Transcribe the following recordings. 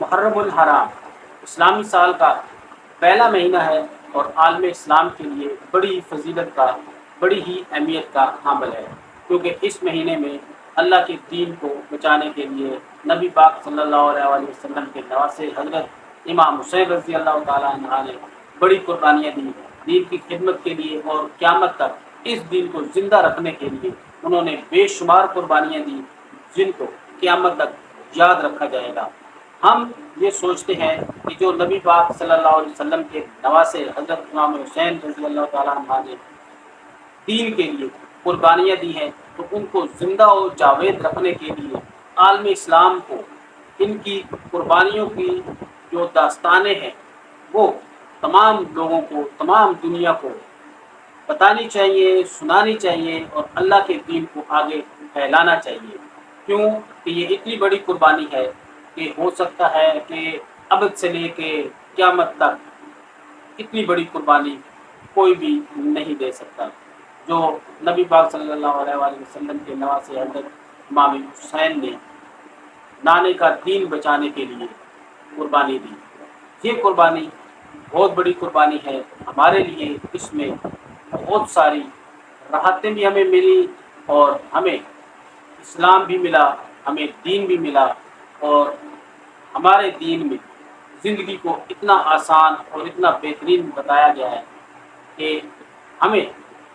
محرم الحرام، اسلامی سال کا پہلا مہینہ ہے اور عالم اسلام کے لیے بڑی فضیلت کا، بڑی ہی اہمیت کا حامل ہے۔ کیونکہ اس مہینے میں اللہ کے دین کو بچانے کے لیے نبی پاک صلی اللہ علیہ وسلم کے نواسے حضرت امام حسین رضی اللہ تعالیٰ عنہ نے بڑی قربانیاں دی۔ دین کی خدمت کے لیے اور قیامت تک اس دین کو زندہ رکھنے کے لیے انہوں نے بے شمار قربانیاں دی، جن کو قیامت تک یاد رکھا جائے گا۔ ہم یہ سوچتے ہیں کہ جو نبی پاک صلی اللہ علیہ وسلم کے نواسے حضرت امام حسین رضی اللہ تعالیٰ عنہ نے دین کے لیے قربانیاں دی ہیں، تو ان کو زندہ و جاوید رکھنے کے لیے عالم اسلام کو ان کی قربانیوں کی جو داستانیں ہیں، وہ تمام لوگوں کو، تمام دنیا کو بتانی چاہیے، سنانی چاہیے اور اللہ کے دین کو آگے پھیلانا چاہیے۔ کیوں؟ کہ یہ اتنی بڑی قربانی ہے کہ ہو سکتا ہے کہ ابد سے لے کے قیامت تک اتنی بڑی قربانی کوئی بھی نہیں دے سکتا۔ جو نبی پاک صلی اللہ علیہ وآلہ وسلم کے نواز حضرت امام حسین نے نانے کا دین بچانے کے لیے قربانی دی۔ یہ قربانی بہت بڑی قربانی ہے ہمارے لیے۔ اس میں بہت ساری راحتیں بھی ہمیں ملی اور ہمیں اسلام بھی ملا، ہمیں دین بھی ملا اور ہمارے دین میں زندگی کو اتنا آسان اور اتنا بہترین بتایا گیا ہے کہ ہمیں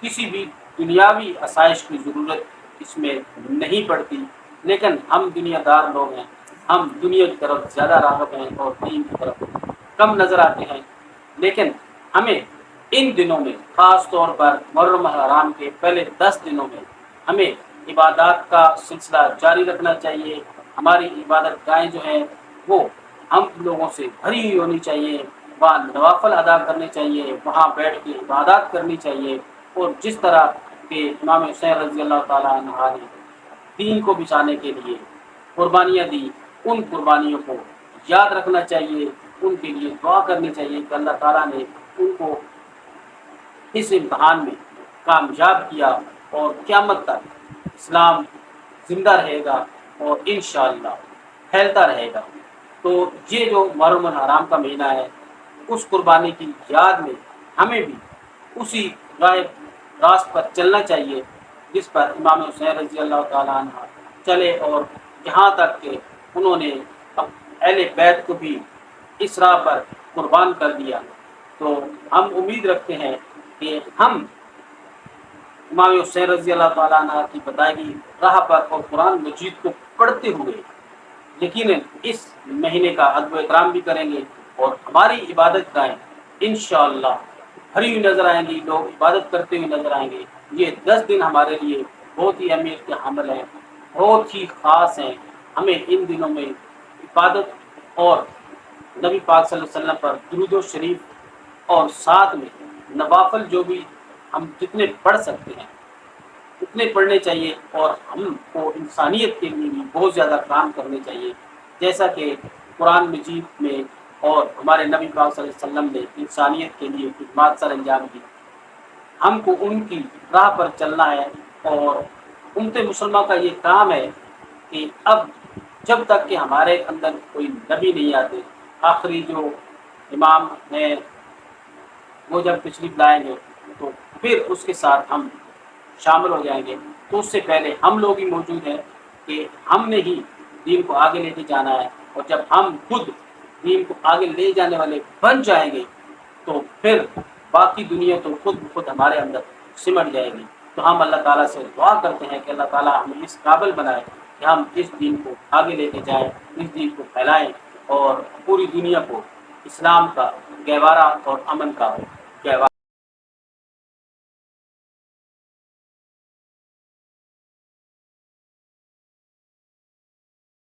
کسی بھی دنیاوی آسائش کی ضرورت اس میں نہیں پڑتی۔ لیکن ہم دنیا دار لوگ ہیں، ہم دنیا کی طرف زیادہ راغب ہیں اور دین کی طرف کم نظر آتے ہیں۔ لیکن ہمیں ان دنوں میں، خاص طور پر محرم حرام کے پہلے دس دنوں میں، ہمیں عبادات کا سلسلہ جاری رکھنا چاہیے۔ ہماری عبادت گاہیں جو ہیں وہ ہم لوگوں سے بھری ہوئی ہونی چاہیے، وہاں نوافل ادا کرنے چاہیے، وہاں بیٹھ کے عبادات کرنی چاہیے۔ اور جس طرح کہ امام حسین رضی اللہ تعالیٰ عنہ نے دین کو بچانے کے لیے قربانیاں دی، ان قربانیوں کو یاد رکھنا چاہیے، ان کے لیے دعا کرنی چاہیے کہ اللہ تعالیٰ نے ان کو اس امتحان میں کامیاب کیا اور قیامت تک اسلام زندہ رہے گا اور انشاءاللہ پھیلتا رہے گا۔ تو یہ جو محرم الحرام کا مہینہ ہے، اس قربانی کی یاد میں ہمیں بھی اسی غائب راست پر چلنا چاہیے، جس پر امام حسین رضی اللہ تعالیٰ عنہ چلے اور یہاں تک کہ انہوں نے اہل بیت کو بھی اس راہ پر قربان کر دیا۔ تو ہم امید رکھتے ہیں کہ ہم امام حسین رضی اللہ تعالیٰ عنہ کی بتائی گئی راہ پر اور قرآن مجید کو پڑھتے ہوئے یقیناً اس مہینے کا ادب و احترام بھی کریں گے اور ہماری عبادت گاہیں۔ انشاءاللہ بھری ہوئی نظر آئیں گی، لوگ عبادت کرتے ہوئے نظر آئیں گے۔ یہ دس دن ہمارے لیے بہت ہی اہمیت کے حامل ہیں، بہت ہی خاص ہیں۔ ہمیں ان دنوں میں عبادت اور نبی پاک صلی اللہ علیہ وسلم پر درود و شریف اور ساتھ میں نوافل جو بھی ہم جتنے پڑھ سکتے ہیں۔ اتنے پڑھنے چاہیے اور ہم کو انسانیت کے لیے بھی بہت زیادہ کام کرنے چاہیے۔ جیسا کہ قرآن مجید میں اور ہمارے نبی پاک صلی اللہ علیہ وسلم نے انسانیت کے لیے خدمات سر انجام دی۔ ہم کو ان کی راہ پر چلنا ہے اور امت مسلمہ کا یہ کام ہے کہ اب جب تک کہ ہمارے اندر کوئی نبی نہیں آتے، آخری جو امام ہیں، وہ جب تشریف لائیں گے تو پھر اس کے ساتھ ہم شامل ہو جائیں گے۔ تو اس سے پہلے ہم لوگ ہی موجود ہیں کہ ہم نے ہی دین کو آگے لے کے جانا ہے۔ اور جب ہم خود دین کو آگے لے جانے والے بن جائیں گے، تو پھر باقی دنیا تو خود خود ہمارے اندر سمٹ جائے گی۔ تو ہم اللہ تعالیٰ سے دعا کرتے ہیں کہ اللہ تعالیٰ ہمیں اس قابل بنائے کہ ہم اس دین کو آگے لے کے جائیں، اس دین کو پھیلائیں اور پوری دنیا کو اسلام کا گہوارہ اور امن کا گہوارہ